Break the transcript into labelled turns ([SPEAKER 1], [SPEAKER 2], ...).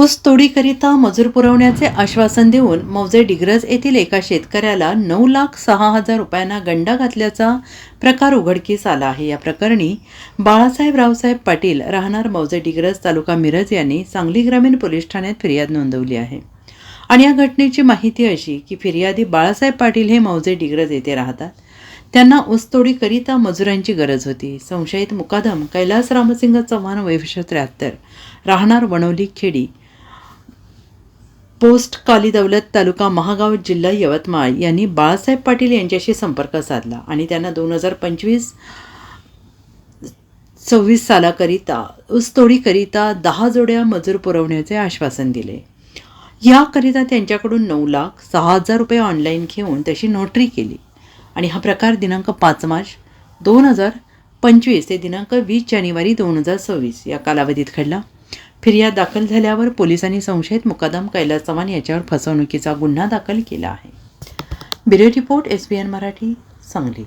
[SPEAKER 1] ऊस तोडीकरिता मजूर पुरवण्याचे आश्वासन देऊन मौजे डिग्रज येथील एका शेतकऱ्याला नऊ लाख सहा हजार रुपयांना गंडा घातल्याचा प्रकार उघडकीस आला आहे. या प्रकरणी बाळासाहेब रावसाहेब पाटील राहणार मौजे डिग्रज तालुका मिरज यांनी सांगली ग्रामीण पोलीस ठाण्यात फिर्याद नोंदवली आहे. आणि या घटनेची माहिती अशी की फिर्यादी बाळासाहेब पाटील हे मौजे डिग्रज येथे राहतात. त्यांना ऊसतोडीकरिता मजुरांची गरज होती. संशयित मुकादम कैलास रामसिंग चव्हाण वैभश त्र्याहत्तर राहणार वणवली खेडी पोस्ट काली दौलत तालुका महागाव जिल्हा यवतमाळ यांनी बाळासाहेब पाटील यांच्याशी संपर्क साधला आणि त्यांना दोन हजार पंचवीस सव्वीस सालाकरिता ऊसतोडीकरिता दहा जोड्या मजूर पुरवण्याचे आश्वासन दिले. याकरिता त्यांच्याकडून नऊ लाख सहा हजार रुपये ऑनलाईन घेऊन त्याची नोटरी केली. आणि हा प्रकार दिनांक पाच मार्च दोन हजार पंचवीस ते दिनांक वीस जानेवारी दोन हजार सव्वीस या कालावधीत घडला. फिर्याद दाखल झाल्यावर पोलिसांनी संशयित मुकादम कैलास चव्हाण याच्यावर फसवणुकीचा गुन्हा दाखल केला आहे. Bureau report S B N Marathi Sangli.